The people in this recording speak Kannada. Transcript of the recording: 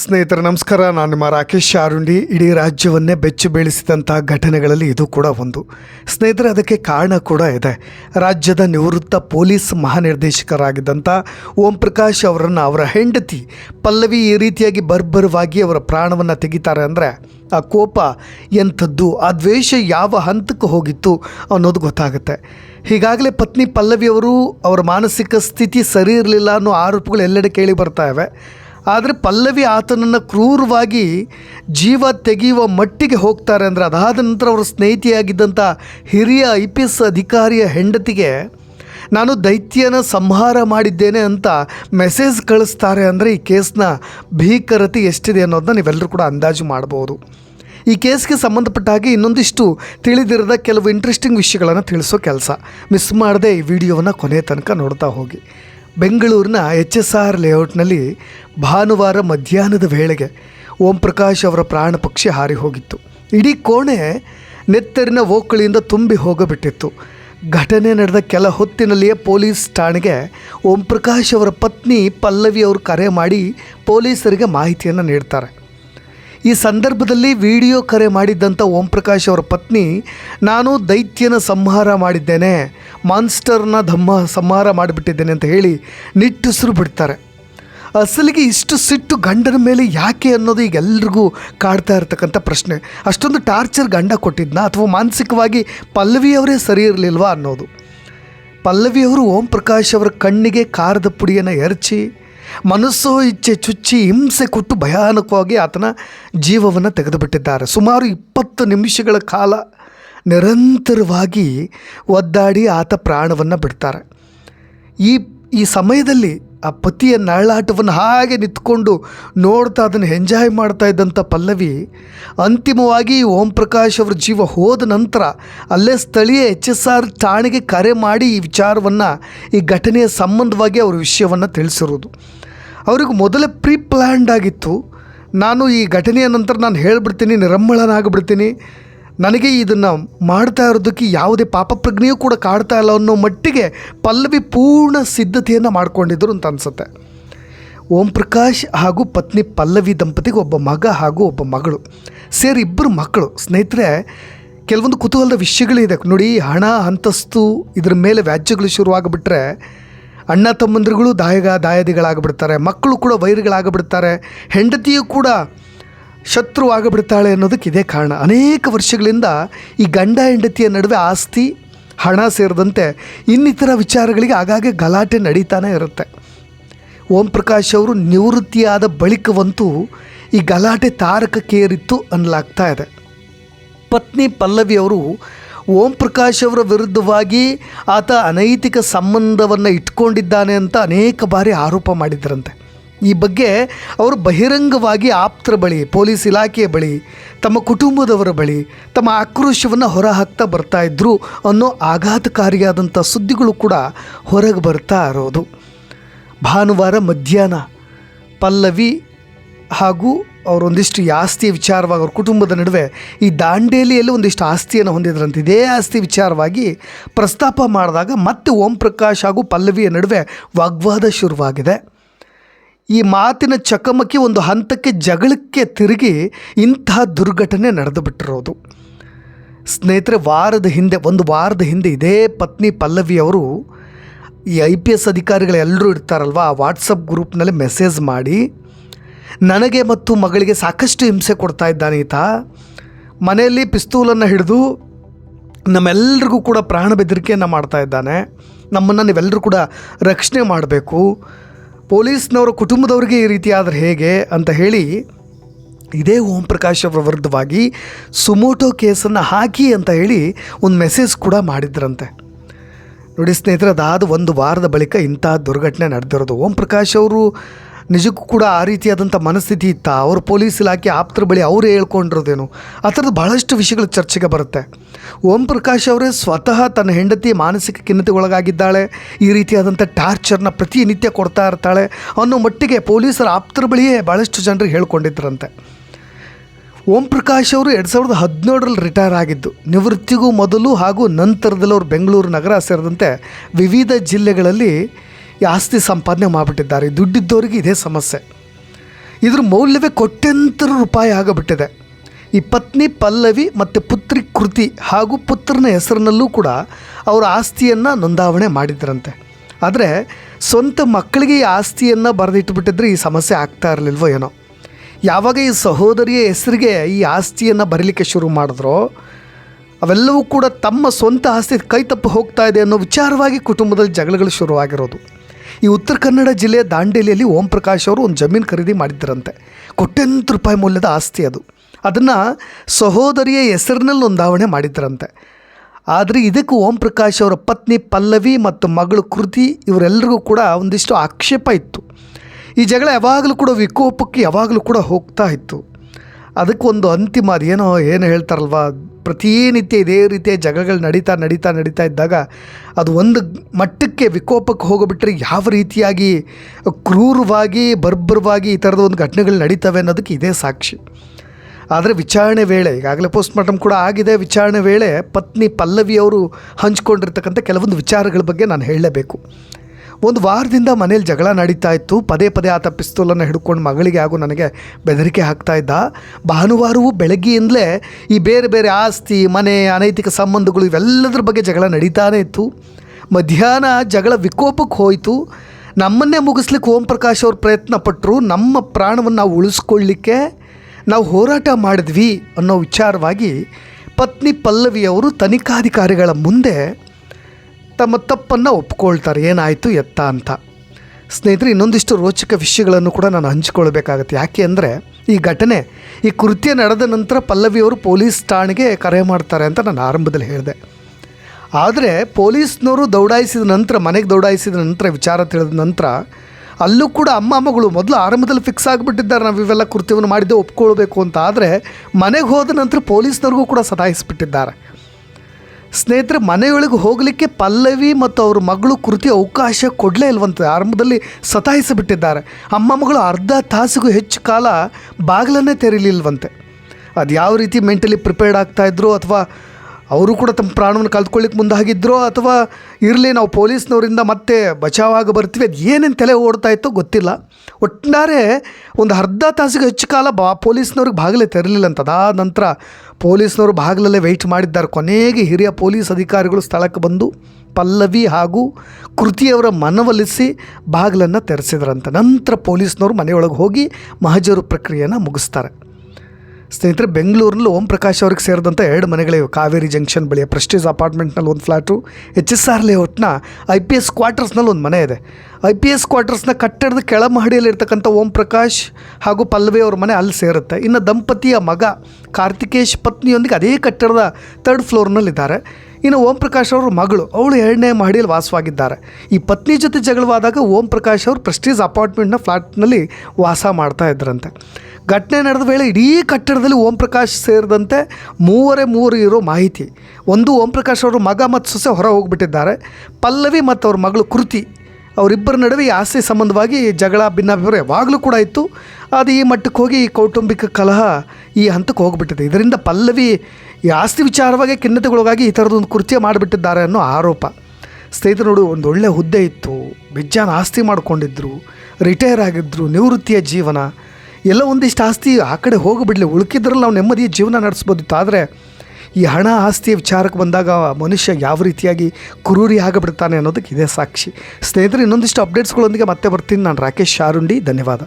ಸ್ನೇಹಿತರೆ, ನಮಸ್ಕಾರ. ನಾನು ನಿಮ್ಮ ರಾಕೇಶ್ ಶಾರುಂಡಿ ಇಡೀ ರಾಜ್ಯವನ್ನೇ ಬೆಚ್ಚು ಬೀಳಿಸಿದಂಥ ಘಟನೆಗಳಲ್ಲಿ ಇದು ಕೂಡ ಒಂದು. ಸ್ನೇಹಿತರೆ, ಅದಕ್ಕೆ ಕಾರಣ ಕೂಡ ಇದೆ. ರಾಜ್ಯದ ನಿವೃತ್ತ ಪೊಲೀಸ್ ಮಹಾನಿರ್ದೇಶಕರಾಗಿದ್ದಂಥ ಓಂ ಪ್ರಕಾಶ್ ಅವರನ್ನು ಅವರ ಹೆಂಡತಿ ಪಲ್ಲವಿ ಈ ರೀತಿಯಾಗಿ ಬರ್ಬರವಾಗಿ ಅವರ ಪ್ರಾಣವನ್ನು ತೆಗಿತಾರೆ ಅಂದರೆ ಆ ಕೋಪ ಎಂಥದ್ದು, ಆ ದ್ವೇಷ ಯಾವ ಹಂತಕ್ಕೆ ಹೋಗಿತ್ತು ಅನ್ನೋದು ಗೊತ್ತಾಗುತ್ತೆ. ಹೀಗಾಗಲೇ ಪತ್ನಿ ಪಲ್ಲವಿಯವರು ಅವರ ಮಾನಸಿಕ ಸ್ಥಿತಿ ಸರಿ ಇರಲಿಲ್ಲ ಅನ್ನೋ ಆರೋಪಗಳು ಎಲ್ಲೆಡೆ ಕೇಳಿ ಬರ್ತಾ ಇವೆ. ಆದರೆ ಪಲ್ಲವಿ ಆತನನ್ನು ಕ್ರೂರವಾಗಿ ಜೀವ ತೆಗೆಯುವ ಮಟ್ಟಿಗೆ ಹೋಗ್ತಾರೆ ಅಂದರೆ ಅದಾದ ನಂತರ ಅವರ ಸ್ನೇಹಿತಿಯಾಗಿದ್ದಂಥ ಹಿರಿಯ ಐ ಪಿ ಎಸ್ ಅಧಿಕಾರಿಯ ಹೆಂಡತಿಗೆ ನಾನು ದೈತ್ಯನ ಸಂಹಾರ ಮಾಡಿದ್ದೇನೆ ಅಂತ ಮೆಸೇಜ್ ಕಳಿಸ್ತಾರೆ ಅಂದರೆ ಈ ಕೇಸ್ನ ಭೀಕರತೆ ಎಷ್ಟಿದೆ ಅನ್ನೋದನ್ನ ನೀವೆಲ್ಲರೂ ಕೂಡ ಅಂದಾಜು ಮಾಡ್ಬೋದು. ಈ ಕೇಸ್ಗೆ ಸಂಬಂಧಪಟ್ಟ ಹಾಗೆ ಇನ್ನೊಂದಿಷ್ಟು ತಿಳಿದಿರದ ಕೆಲವು ಇಂಟ್ರೆಸ್ಟಿಂಗ್ ವಿಷಯಗಳನ್ನು ತಿಳಿಸೋ ಕೆಲಸ. ಮಿಸ್ ಮಾಡದೆ ಈ ವಿಡಿಯೋವನ್ನು ಕೊನೆ ತನಕ ನೋಡ್ತಾ ಹೋಗಿ. ಬೆಂಗಳೂರಿನ ಎಚ್ ಎಸ್ ಆರ್ ಲೇಔಟ್ನಲ್ಲಿ ಭಾನುವಾರ ಮಧ್ಯಾಹ್ನದ ವೇಳೆಗೆ ಓಂ ಪ್ರಕಾಶ್ ಅವರ ಪ್ರಾಣ ಪಕ್ಷಿ ಹಾರಿ ಹೋಗಿತ್ತು. ಇಡೀ ಕೋಣೆ ನೆತ್ತರಿನ ಓಕಳಿಯಿಂದ ತುಂಬಿ ಹೋಗಬಿಟ್ಟಿತ್ತು. ಘಟನೆ ನಡೆದ ಕೆಲ ಹೊತ್ತಿನಲ್ಲಿಯೇ ಪೊಲೀಸ್ ಠಾಣೆಗೆ ಓಂ ಪ್ರಕಾಶ್ ಅವರ ಪತ್ನಿ ಪಲ್ಲವಿ ಅವರು ಕರೆ ಮಾಡಿ ಪೊಲೀಸರಿಗೆ ಮಾಹಿತಿಯನ್ನು ನೀಡ್ತಾರೆ. ಈ ಸಂದರ್ಭದಲ್ಲಿ ವಿಡಿಯೋ ಕರೆ ಮಾಡಿದ್ದಂಥ ಓಂ ಪ್ರಕಾಶ್ ಅವರ ಪತ್ನಿ, ನಾನು ದೈತ್ಯನ ಸಂಹಾರ ಮಾಡಿದ್ದೇನೆ, ಮಾನ್ಸ್ಟರ್ನ ಧಮ್ಮ, ಸಂಹಾರ ಮಾಡಿಬಿಟ್ಟಿದ್ದೇನೆ ಅಂತ ಹೇಳಿ ನಿಟ್ಟುಸಿರು ಬಿಡ್ತಾರೆ. ಅಸಲಿಗೆ ಇಷ್ಟು ಸಿಟ್ಟು ಗಂಡನ ಮೇಲೆ ಯಾಕೆ ಅನ್ನೋದು ಈಗ ಎಲ್ರಿಗೂ ಕಾಡ್ತಾ ಇರ್ತಕ್ಕಂಥ ಪ್ರಶ್ನೆ. ಅಷ್ಟೊಂದು ಟಾರ್ಚರ್ ಗಂಡ ಕೊಟ್ಟಿದ್ನಾ ಅಥವಾ ಮಾನಸಿಕವಾಗಿ ಪಲ್ಲವಿಯವರೇ ಸರಿ ಇರಲಿಲ್ವಾ ಅನ್ನೋದು. ಪಲ್ಲವಿಯವರು ಓಂ ಪ್ರಕಾಶ್ ಅವರ ಕಣ್ಣಿಗೆ ಖಾರದ ಪುಡಿಯನ್ನು ಎರಚಿ ಮನಸ್ಸೋ ಇಚ್ಛೆ ಚುಚ್ಚಿ ಹಿಂಸೆ ಕೊಟ್ಟು ಭಯಾನಕವಾಗಿ ಆತನ ಜೀವವನ್ನು ತೆಗೆದುಬಿಟ್ಟಿದ್ದಾರೆ. ಸುಮಾರು ಇಪ್ಪತ್ತು ನಿಮಿಷಗಳ ಕಾಲ ನಿರಂತರವಾಗಿ ಒದ್ದಾಡಿ ಆತ ಪ್ರಾಣವನ್ನು ಬಿಡ್ತಾರೆ. ಈ ಈ ಸಮಯದಲ್ಲಿ ಆ ಪತಿಯ ನರಳಾಟವನ್ನು ಹಾಗೆ ನಿಂತ್ಕೊಂಡು ನೋಡ್ತಾ ಅದನ್ನು ಎಂಜಾಯ್ ಮಾಡ್ತಾ ಇದ್ದಂಥ ಪಲ್ಲವಿ ಅಂತಿಮವಾಗಿ ಓಂ ಪ್ರಕಾಶ್ ಅವರ ಜೀವ ಹೋದ ನಂತರ ಅಲ್ಲೇ ಸ್ಥಳೀಯ ಎಚ್ ಎಸ್ ಆರ್ ಠಾಣೆಗೆ ಕರೆ ಮಾಡಿ ಈ ವಿಚಾರವನ್ನು, ಈ ಘಟನೆಯ ಸಂಬಂಧವಾಗಿ ಅವ್ರ ವಿಷಯವನ್ನು ತಿಳಿಸಿರೋದು. ಅವ್ರಿಗೆ ಮೊದಲೇ ಪ್ರೀ ಪ್ಲ್ಯಾಂಡ್ ಆಗಿತ್ತು. ನಾನು ಈ ಘಟನೆಯ ನಂತರ ನಾನು ಹೇಳಿಬಿಡ್ತೀನಿ ನಿರಮ್ಮಳನಾಗ್ಬಿಡ್ತೀನಿ ನನಗೆ ಇದನ್ನು ಮಾಡ್ತಾ ಇರೋದಕ್ಕೆ ಯಾವುದೇ ಪಾಪ ಪ್ರಜ್ಞೆಯೂ ಕೂಡ ಕಾಡ್ತಾ ಇಲ್ಲ ಅನ್ನೋ ಮಟ್ಟಿಗೆ ಪಲ್ಲವಿ ಪೂರ್ಣ ಸಿದ್ಧತೆಯನ್ನು ಮಾಡ್ಕೊಂಡಿದ್ರು ಅಂತ ಅನಿಸುತ್ತೆ. ಓಂ ಪ್ರಕಾಶ್ ಹಾಗೂ ಪತ್ನಿ ಪಲ್ಲವಿ ದಂಪತಿಗೆ ಒಬ್ಬ ಮಗ ಹಾಗೂ ಒಬ್ಬ ಮಗಳು. ಸೇರಿ ಇಬ್ಬರು ಮಕ್ಕಳು. ಸ್ನೇಹಿತರೆ, ಕೆಲವೊಂದು ಕುತೂಹಲದ ವಿಷಯಗಳಿದೆ ನೋಡಿ, ಹಣ, ಅಂತಸ್ತು ಇದರ ಮೇಲೆ ವ್ಯಾಜ್ಯಗಳು ಶುರುವಾಗಿಬಿಟ್ರೆ ಅಣ್ಣ ತಮ್ಮಂದಿರುಗಳು ದಾಯಗ, ದಾಯದಿಗಳಾಗಿಬಿಡ್ತಾರೆ. ಮಕ್ಕಳು ಕೂಡ ವೈರಿಗಳಾಗಿಬಿಡ್ತಾರೆ. ಹೆಂಡತಿಯು ಕೂಡ ಶತ್ರು ಆಗಿಬಿಡ್ತಾಳೆ ಅನ್ನೋದಕ್ಕೆ ಇದೇ ಕಾರಣ. ಅನೇಕ ವರ್ಷಗಳಿಂದ ಈ ಗಂಡ ಹೆಂಡತಿಯ ನಡುವೆ ಆಸ್ತಿ, ಹಣ ಸೇರಿದಂತೆ ಇನ್ನಿತರ ವಿಚಾರಗಳಿಗೆ ಆಗಾಗ್ಗೆ ಗಲಾಟೆ ನಡೀತಾನೆ ಇರುತ್ತೆ. ಓಂ ಪ್ರಕಾಶ್ ಅವರು ನಿವೃತ್ತಿಯಾದ ಬಳಿಕವಂತೂ ಈ ಗಲಾಟೆ ತಾರಕಕ್ಕೇರಿತ್ತು ಅನ್ನಲಾಗ್ತಾ ಇದೆ. ಪತ್ನಿ ಪಲ್ಲವಿ ಅವರು ಓಂ ಪ್ರಕಾಶ್ ಅವರ ವಿರುದ್ಧವಾಗಿ ಆತ ಅನೈತಿಕ ಸಂಬಂಧವನ್ನು ಇಟ್ಕೊಂಡಿದ್ದಾನೆ ಅಂತ ಅನೇಕ ಬಾರಿ ಆರೋಪ ಮಾಡಿದ್ದರಂತೆ. ಈ ಬಗ್ಗೆ ಅವರು ಬಹಿರಂಗವಾಗಿ ಆಪ್ತರ ಬಳಿ, ಪೊಲೀಸ್ ಇಲಾಖೆಯ ಬಳಿ, ತಮ್ಮ ಕುಟುಂಬದವರ ಬಳಿ ತಮ್ಮ ಆಕ್ರೋಶವನ್ನು ಹೊರಹಾಕ್ತಾ ಬರ್ತಾ ಇದ್ದರು ಅನ್ನೋ ಆಘಾತಕಾರಿಯಾದಂಥ ಸುದ್ದಿಗಳು ಕೂಡ ಹೊರಗೆ ಬರ್ತಾ ಇರೋದು. ಭಾನುವಾರ ಮಧ್ಯಾಹ್ನ ಪಲ್ಲವಿ ಹಾಗೂ ಅವರೊಂದಿಷ್ಟು ಆಸ್ತಿಯ ಆಸ್ತಿ ವಿಚಾರವಾಗಿ ಅವ್ರ ಕುಟುಂಬದ ನಡುವೆ ಈ ದಾಂಡೇಲಿಯಲ್ಲಿ ಒಂದಿಷ್ಟು ಆಸ್ತಿಯನ್ನು ಹೊಂದಿದ್ರಂತೆ. ಇದೇ ಆಸ್ತಿ ವಿಚಾರವಾಗಿ ಪ್ರಸ್ತಾಪ ಮಾಡಿದಾಗ ಮತ್ತೆ ಓಂ ಪ್ರಕಾಶ್ ಹಾಗೂ ಪಲ್ಲವಿಯ ನಡುವೆ ವಾಗ್ವಾದ ಶುರುವಾಗಿದೆ. ಈ ಮಾತಿನ ಚಕಮಕಿ ಒಂದು ಹಂತಕ್ಕೆ ಜಗಳಕ್ಕೆ ತಿರುಗಿ ಇಂತಹ ದುರ್ಘಟನೆ ನಡೆದು ಬಿಟ್ಟಿರೋದು ಸ್ನೇಹಿತರೆ, ವಾರದ ಹಿಂದೆ, ಒಂದು ವಾರದ ಹಿಂದೆ ಇದೇ ಪತ್ನಿ ಪಲ್ಲವಿ ಅವರು ಈ ಐ ಪಿ ಎಸ್ ಅಧಿಕಾರಿಗಳೆಲ್ಲರೂ ಇರ್ತಾರಲ್ವ, ಆ ವಾಟ್ಸಪ್ ಗ್ರೂಪ್ನಲ್ಲಿ ಮೆಸೇಜ್ ಮಾಡಿ, ನನಗೆ ಮತ್ತು ಮಗಳಿಗೆ ಸಾಕಷ್ಟು ಹಿಂಸೆ ಕೊಡ್ತಾ ಇದ್ದಾನೆ ಈತ. ಮನೆಯಲ್ಲಿ ಪಿಸ್ತೂಲನ್ನು ಹಿಡಿದು ನಮ್ಮೆಲ್ರಿಗೂ ಕೂಡ ಪ್ರಾಣ ಬೆದರಿಕೆಯನ್ನು ಮಾಡ್ತಾ ಇದ್ದಾನೆ. ನಮ್ಮನ್ನು ನೀವೆಲ್ಲರೂ ಕೂಡ ರಕ್ಷಣೆ ಮಾಡಬೇಕು. ಪೊಲೀಸ್ನವರ ಕುಟುಂಬದವರಿಗೆ ಈ ರೀತಿ ಆದರೆ ಹೇಗೆ ಅಂತ ಹೇಳಿ ಇದೇ ಓಂ ಪ್ರಕಾಶ್ ಅವರ ವಿರುದ್ಧವಾಗಿ ಸುಮೋಟೋ ಕೇಸನ್ನು ಹಾಕಿ ಅಂತ ಹೇಳಿ ಒಂದು ಮೆಸೇಜ್ ಕೂಡ ಮಾಡಿದ್ರಂತೆ. ನೋಡಿ ಸ್ನೇಹಿತರೆ, ಅದಾದ ಒಂದು ವಾರದ ಬಳಿಕ ಇಂಥ ದುರ್ಘಟನೆ ನಡೆದಿರೋದು. ಓಂ ಪ್ರಕಾಶ್ ಅವರು ನಿಜಕ್ಕೂ ಕೂಡ ಆ ರೀತಿಯಾದಂಥ ಮನಸ್ಥಿತಿ ಇತ್ತ? ಅವರು ಪೊಲೀಸ್ ಇಲಾಖೆ ಆಪ್ತರ ಬಳಿ ಅವರೇ ಹೇಳ್ಕೊಂಡಿರೋದೇನು? ಆ ಥರದ್ದು ಭಾಳಷ್ಟು ವಿಷಯಗಳು ಚರ್ಚೆಗೆ ಬರುತ್ತೆ. ಓಂ ಪ್ರಕಾಶ್ ಅವರೇ ಸ್ವತಃ ತನ್ನ ಹೆಂಡತಿ ಮಾನಸಿಕ ಖಿನ್ನತೆಗೊಳಗಾಗಿದ್ದಾಳೆ. ಈ ರೀತಿಯಾದಂಥ ಟಾರ್ಚರ್ನ ಪ್ರತಿನಿತ್ಯ ಕೊಡ್ತಾ ಇರ್ತಾಳೆ. ಅನ್ನೋ ಮಟ್ಟಿಗೆ ಪೊಲೀಸರ ಆಪ್ತರ ಬಳಿಯೇ ಭಾಳಷ್ಟು ಜನರಿಗೆ ಹೇಳ್ಕೊಂಡಿದ್ರಂತೆ ಓಂ ಪ್ರಕಾಶ್ ಅವರು ಎರಡು ಸಾವಿರದ ಹದಿನೇಳರಲ್ಲಿ ರಿಟೈರ್ ಆಗಿದ್ದು, ನಿವೃತ್ತಿಗೂ ಮೊದಲು ಹಾಗೂ ನಂತರದಲ್ಲಿ ಅವರು ಬೆಂಗಳೂರು ನಗರ ಸೇರಿದಂತೆ ವಿವಿಧ ಜಿಲ್ಲೆಗಳಲ್ಲಿ ಈ ಆಸ್ತಿ ಸಂಪಾದನೆ ಮಾಡಿಬಿಟ್ಟಿದ್ದಾರೆ. ದುಡ್ಡಿದ್ದವರಿಗೆ ಇದೇ ಸಮಸ್ಯೆ. ಇದ್ರ ಮೌಲ್ಯವೇ ಕೋಟ್ಯಂತರ ರೂಪಾಯಿ ಆಗಬಿಟ್ಟಿದೆ. ಈ ಪತ್ನಿ ಪಲ್ಲವಿ ಮತ್ತು ಪುತ್ರಿ ಕೃತಿ ಹಾಗೂ ಪುತ್ರನ ಹೆಸರಿನಲ್ಲೂ ಕೂಡ ಅವರ ಆಸ್ತಿಯನ್ನು ನೋಂದಾವಣೆ ಮಾಡಿದ್ರಂತೆ. ಆದರೆ ಸ್ವಂತ ಮಕ್ಕಳಿಗೆ ಈ ಆಸ್ತಿಯನ್ನು ಬರೆದಿಟ್ಟುಬಿಟ್ಟಿದ್ರೆ ಈ ಸಮಸ್ಯೆ ಆಗ್ತಾ ಇರಲಿಲ್ವೋ ಏನೋ. ಯಾವಾಗ ಈ ಸಹೋದರಿಯ ಹೆಸರಿಗೆ ಈ ಆಸ್ತಿಯನ್ನು ಬರೀಲಿಕ್ಕೆ ಶುರು ಮಾಡಿದ್ರೋ, ಅವೆಲ್ಲವೂ ಕೂಡ ತಮ್ಮ ಸ್ವಂತ ಆಸ್ತಿ ಕೈ ತಪ್ಪು ಹೋಗ್ತಾ ಇದೆ ಅನ್ನೋ ವಿಚಾರವಾಗಿ ಕುಟುಂಬದಲ್ಲಿ ಜಗಳಗಳು ಶುರುವಾಗಿರೋದು. ಈ ಉತ್ತರ ಕನ್ನಡ ಜಿಲ್ಲೆಯ ದಾಂಡೇಲಿಯಲ್ಲಿ ಓಂ ಪ್ರಕಾಶ್ ಅವರು ಒಂದು ಜಮೀನು ಖರೀದಿ ಮಾಡಿದ್ದರಂತೆ. ಕೋಟ್ಯಂತರ ರೂಪಾಯಿ ಮೌಲ್ಯದ ಆಸ್ತಿ ಅದು. ಅದನ್ನು ಸಹೋದರಿಯ ಹೆಸರಿನಲ್ಲಿ ನೋಂದಾವಣೆ ಮಾಡಿದ್ದರಂತೆ. ಆದರೆ ಇದಕ್ಕೆ ಓಂ ಪ್ರಕಾಶ್ ಅವರ ಪತ್ನಿ ಪಲ್ಲವಿ ಮತ್ತು ಮಗಳು ಕೃತಿ ಇವರೆಲ್ಲರಿಗೂ ಕೂಡ ಒಂದಿಷ್ಟು ಆಕ್ಷೇಪ ಇತ್ತು. ಈ ಜಗಳ ಯಾವಾಗಲೂ ಕೂಡ ವಿಕೋಪಕ್ಕೆ ಯಾವಾಗಲೂ ಕೂಡ ಹೋಗ್ತಾ ಇತ್ತು. ಅದಕ್ಕೊಂದು ಅಂತಿಮ ಅದೇನೋ ಏನು ಹೇಳ್ತಾರಲ್ವ? ಪ್ರತಿನಿತ್ಯ ಇದೇ ರೀತಿಯ ಜಗಗಳು ನಡೀತಾ ನಡೀತಾ ನಡೀತಾ ಇದ್ದಾಗ ಅದು ಒಂದು ಮಟ್ಟಕ್ಕೆ ವಿಕೋಪಕ್ಕೆ ಹೋಗಿಬಿಟ್ರೆ ಯಾವ ರೀತಿಯಾಗಿ ಕ್ರೂರವಾಗಿ, ಬರ್ಬರವಾಗಿ ಈ ಥರದ ಒಂದು ಘಟನೆಗಳು ನಡೀತವೆ ಅನ್ನೋದಕ್ಕೆ ಇದೇ ಸಾಕ್ಷಿ. ಆದರೆ ವಿಚಾರಣೆ ವೇಳೆ, ಈಗಾಗಲೇ ಪೋಸ್ಟ್ಮಾರ್ಟಮ್ ಕೂಡ ಆಗಿದೆ ವಿಚಾರಣೆ ವೇಳೆ ಪತ್ನಿ ಪಲ್ಲವಿ ಅವರು ಹಂಚ್ಕೊಂಡಿರ್ತಕ್ಕಂಥ ಕೆಲವೊಂದು ವಿಚಾರಗಳ ಬಗ್ಗೆ ನಾನು ಹೇಳಲೇಬೇಕು. ಒಂದು ವಾರದಿಂದ ಮನೇಲಿ ಜಗಳ ನಡೀತಾ ಇತ್ತು. ಪದೇ ಪದೇ ಆತ ಪಿಸ್ತೂಲನ್ನು ಹಿಡ್ಕೊಂಡು ಮಗಳಿಗೆ ಹಾಗೂ ನನಗೆ ಬೆದರಿಕೆ ಹಾಕ್ತಾ ಇದ್ದ. ಭಾನುವಾರವೂ ಬೆಳಗ್ಗೆಯಿಂದಲೇ ಈ ಬೇರೆ ಬೇರೆ ಆಸ್ತಿ, ಮನೆ, ಅನೈತಿಕ ಸಂಬಂಧಗಳು ಇವೆಲ್ಲದರ ಬಗ್ಗೆ ಜಗಳ ನಡೀತಾನೇ ಇತ್ತು. ಮಧ್ಯಾಹ್ನ ಜಗಳ ವಿಕೋಪಕ್ಕೆ ಹೋಯಿತು. ನಮ್ಮನ್ನೇ ಮುಗಿಸ್ಲಿಕ್ಕೆ ಓಂ ಪ್ರಕಾಶ್ ಅವ್ರು ಪ್ರಯತ್ನ ಪಟ್ಟರು ನಮ್ಮ ಪ್ರಾಣವನ್ನು ನಾವು ಉಳಿಸ್ಕೊಳ್ಳಿಕ್ಕೆ ನಾವು ಹೋರಾಟ ಮಾಡಿದ್ವಿ ಅನ್ನೋ ವಿಚಾರವಾಗಿ ಪತ್ನಿ ಪಲ್ಲವಿಯವರು ತನಿಖಾಧಿಕಾರಿಗಳ ಮುಂದೆ ತಮ್ಮ ತಪ್ಪನ್ನು ಒಪ್ಕೊಳ್ತಾರೆ, ಏನಾಯಿತು ಎತ್ತ ಅಂತ. ಸ್ನೇಹಿತರೆ, ಇನ್ನೊಂದಿಷ್ಟು ರೋಚಕ ವಿಷಯಗಳನ್ನು ಕೂಡ ನಾನು ಹಂಚಿಕೊಳ್ಬೇಕಾಗತ್ತೆ ಯಾಕೆ ಅಂದರೆ, ಈ ಘಟನೆ, ಈ ಕೃತ್ಯ ನಡೆದ ನಂತರ ಪಲ್ಲವಿಯವರು ಪೊಲೀಸ್ ಠಾಣೆಗೆ ಕರೆ ಮಾಡ್ತಾರೆ ಅಂತ ನಾನು ಆರಂಭದಲ್ಲಿ ಹೇಳಿದೆ. ಆದರೆ, ಪೊಲೀಸ್ನವರು ದೌಡಾಯಿಸಿದ ನಂತರ, ಮನೆಗೆ ದೌಡಾಯಿಸಿದ ನಂತರ, ವಿಚಾರ ತಿಳಿದ ನಂತರ, ಅಲ್ಲೂ ಕೂಡ ಅಮ್ಮ, ಮಗಳು ಮೊದಲು ಆರಂಭದಲ್ಲಿ ಫಿಕ್ಸ್ ಆಗಿಬಿಟ್ಟಿದ್ದಾರೆ, ನಾವು ಇವೆಲ್ಲ ಕೃತ್ಯವನ್ನು ಮಾಡಿದ್ದೆ, ಒಪ್ಕೊಳ್ಬೇಕು ಅಂತ. ಆದರೆ, ಮನೆಗೆ ಹೋದ ನಂತರ ಪೊಲೀಸ್ನವ್ರಿಗೂ ಕೂಡ ಸತಾಯಿಸಿಬಿಟ್ಟಿದ್ದಾರೆ. ಸ್ನೇಹಿತರೆ, ಮನೆಯೊಳಗೆ ಹೋಗಲಿಕ್ಕೆ ಪಲ್ಲವಿ ಮತ್ತು ಅವ್ರ ಮಗಳು ಕೃತಿ ಅವಕಾಶ ಕೊಡಲೇ ಇಲ್ವಂತೆ. ಆರಂಭದಲ್ಲಿ ಸತಾಯಿಸಿಬಿಟ್ಟಿದ್ದಾರೆ. ಅಮ್ಮ ಮಗಳು ಅರ್ಧ ತಾಸಿಗೂ ಹೆಚ್ಚು ಕಾಲ ಬಾಗಿಲನ್ನೇ ತೆರೀಲಿಲ್ವಂತೆ. ಅದು ಯಾವ ರೀತಿ ಮೆಂಟಲಿ ಪ್ರಿಪೇರ್ಡ್ ಆಗ್ತಾಯಿದ್ರು ಅಥವಾ ಅವರು ಕೂಡ ತಮ್ಮ ಪ್ರಾಣವನ್ನು ಕಲ್ತ್ಕೊಳ್ಳಿಕ್ಕೆ ಮುಂದಾಗಿದ್ರೋ ಅಥವಾ ಇರಲಿ ನಾವು ಪೊಲೀಸ್ನವರಿಂದ ಮತ್ತೆ ಬಚಾವಾಗ ಬರ್ತೀವಿ, ಅದು ಏನೇನು ತಲೆ ಓಡ್ತಾ ಇತ್ತೋ ಗೊತ್ತಿಲ್ಲ. ಒಟ್ಟಾರೆ ಒಂದು ಅರ್ಧ ತಾಸಿಗೆ ಹೆಚ್ಚು ಕಾಲ ಬಾ, ಪೊಲೀಸ್ನವ್ರಿಗೆ ಬಾಗಿಲೇ ತೆರಲಿಲ್ಲ ಅಂತ. ಅದಾದ ನಂತರ ಪೊಲೀಸ್ನವರು ಬಾಗಿಲಲ್ಲೇ ವೆಯ್ಟ್ ಮಾಡಿದ್ದಾರೆ. ಕೊನೆಗೆ ಹಿರಿಯ ಪೊಲೀಸ್ ಅಧಿಕಾರಿಗಳು ಸ್ಥಳಕ್ಕೆ ಬಂದು ಪಲ್ಲವಿ ಹಾಗೂ ಕೃತಿಯವರ ಮನವೊಲಿಸಿ ಬಾಗಿಲನ್ನು ತೆರೆಸಿದ್ರಂತೆ. ನಂತರ ಪೊಲೀಸ್ನವರು ಮನೆಯೊಳಗೆ ಹೋಗಿ ಮಹಜರು ಪ್ರಕ್ರಿಯೆಯನ್ನು ಮುಗಿಸ್ತಾರೆ. ಸ್ನೇಹಿತರೆ, ಬೆಂಗಳೂರಿನಲ್ಲಿ ಓಂ ಪ್ರಕಾಶ್ ಅವ್ರಿಗೆ ಸೇರಿದಂಥ ಎರಡು ಮನೆಗಳಿವೆ. ಕಾವೇರಿ ಜಂಕ್ಷನ್ ಬಳಿಯ ಪ್ರೆಸ್ಟೀಜ್ ಅಪಾರ್ಟ್ಮೆಂಟ್ನಲ್ಲಿ ಒಂದು ಫ್ಲ್ಯಾಟು ಎಚ್ ಎಸ್ ಆರ್ ಲೇಔಟ್ನ ಐ ಪಿ ಎಸ್ ಕ್ವಾರ್ಟರ್ಸ್ನಲ್ಲಿ ಒಂದು ಮನೆ ಇದೆ. ಐ ಪಿ ಎಸ್ ಕ್ವಾರ್ಟರ್ಸ್ನ ಕಟ್ಟಡದ ಕೆಳ ಮಹಡಿಯಲ್ಲಿ ಇರ್ತಕ್ಕಂಥ ಓಂ ಪ್ರಕಾಶ್ ಹಾಗೂ ಪಲ್ಲವಿ ಅವ್ರ ಮನೆ ಅಲ್ಲಿ ಸೇರುತ್ತೆ. ಇನ್ನು ದಂಪತಿಯ ಮಗ ಕಾರ್ತಿಕೇಶ್ ಪತ್ನಿಯೊಂದಿಗೆ ಅದೇ ಕಟ್ಟಡದ ತರ್ಡ್ ಫ್ಲೋರ್ನಲ್ಲಿದ್ದಾರೆ ಇನ್ನು ಓಂ ಪ್ರಕಾಶ್ ಅವರು ಮಗಳು, ಅವಳು ಎರಡನೇ ಮಹಡಿಯಲ್ಲಿ ವಾಸವಾಗಿದ್ದಾರೆ. ಈ ಪತ್ನಿ ಜೊತೆ ಜಗಳವಾದಾಗ ಓಂ ಪ್ರಕಾಶ್ ಅವರು ಪ್ರೆಸ್ಟೀಜ್ ಅಪಾರ್ಟ್ಮೆಂಟ್ನ ಫ್ಲಾಟ್ನಲ್ಲಿ ವಾಸ ಮಾಡ್ತಾ ಇದ್ರಂತೆ ಘಟನೆ ನಡೆದ ವೇಳೆ ಇಡೀ ಕಟ್ಟಡದಲ್ಲಿ ಓಂ ಪ್ರಕಾಶ್ ಸೇರಿದಂತೆ ಮೂವರೇ ಮೂವರು ಇರೋ ಮಾಹಿತಿ. ಒಂದು ಓಂ ಪ್ರಕಾಶ್ ಅವರು ಮಗ ಮತ್ತು ಸೊಸೆ ಹೊರ ಹೋಗಿಬಿಟ್ಟಿದ್ದಾರೆ. ಪಲ್ಲವಿ ಮತ್ತು ಅವ್ರ ಮಗಳು ಕೃತಿ ಅವರಿಬ್ಬರ ನಡುವೆ ಈ ಆಸ್ತಿ ಸಂಬಂಧವಾಗಿ ಜಗಳ, ಭಿನ್ನಾಭಿಪ್ರಾಯ ಯಾವಾಗಲೂ ಕೂಡ ಇತ್ತು. ಅದು ಈ ಮಟ್ಟಕ್ಕೆ ಹೋಗಿ ಈ ಕೌಟುಂಬಿಕ ಕಲಹ ಈ ಹಂತಕ್ಕೆ ಹೋಗ್ಬಿಟ್ಟಿದೆ. ಇದರಿಂದ ಪಲ್ಲವಿ ಈ ಆಸ್ತಿ ವಿಚಾರವಾಗಿ ಖಿನ್ನತೆಗೊಳಗಾಗಿ ಈ ಥರದೊಂದು ಕೃತ್ಯ ಮಾಡಿಬಿಟ್ಟಿದ್ದಾರೆ ಅನ್ನೋ ಆರೋಪ. ಸ್ನೇಹಿತರು ನೋಡು, ಒಂದು ಒಳ್ಳೆ ಹುದ್ದೆ ಇತ್ತು. ಬೆಜ್ಜಾನ ಆಸ್ತಿ ಮಾಡಿಕೊಂಡಿದ್ದರು ರಿಟೈರ್ ಆಗಿದ್ದರು ನಿವೃತ್ತಿಯ ಜೀವನ. ಎಲ್ಲ ಒಂದಿಷ್ಟು ಆಸ್ತಿ ಆ ಕಡೆ ಹೋಗಿಬಿಡಲಿ ಉಳ್ಕಿದ್ರಲ್ಲಿ ನಾವು ನೆಮ್ಮದಿಯ ಜೀವನ ನಡೆಸ್ಬೋದಿತ್ತು. ಆದರೆ ಈ ಹಣ ಆಸ್ತಿಯ ವಿಚಾರಕ್ಕೆ ಬಂದಾಗ ಮನುಷ್ಯ ಯಾವ ರೀತಿಯಾಗಿ ಕುರೂರಿ ಆಗಿಬಿಡ್ತಾನೆ ಅನ್ನೋದಕ್ಕೆ ಇದೇ ಸಾಕ್ಷಿ. ಸ್ನೇಹಿತರೆ, ಇನ್ನೊಂದಿಷ್ಟು ಅಪ್ಡೇಟ್ಸ್ಗಳೊಂದಿಗೆ ಮತ್ತೆ ಬರ್ತೀನಿ. ನಾನು ರಾಕೇಶ್ ಶಾರುಂಡಿ. ಧನ್ಯವಾದ.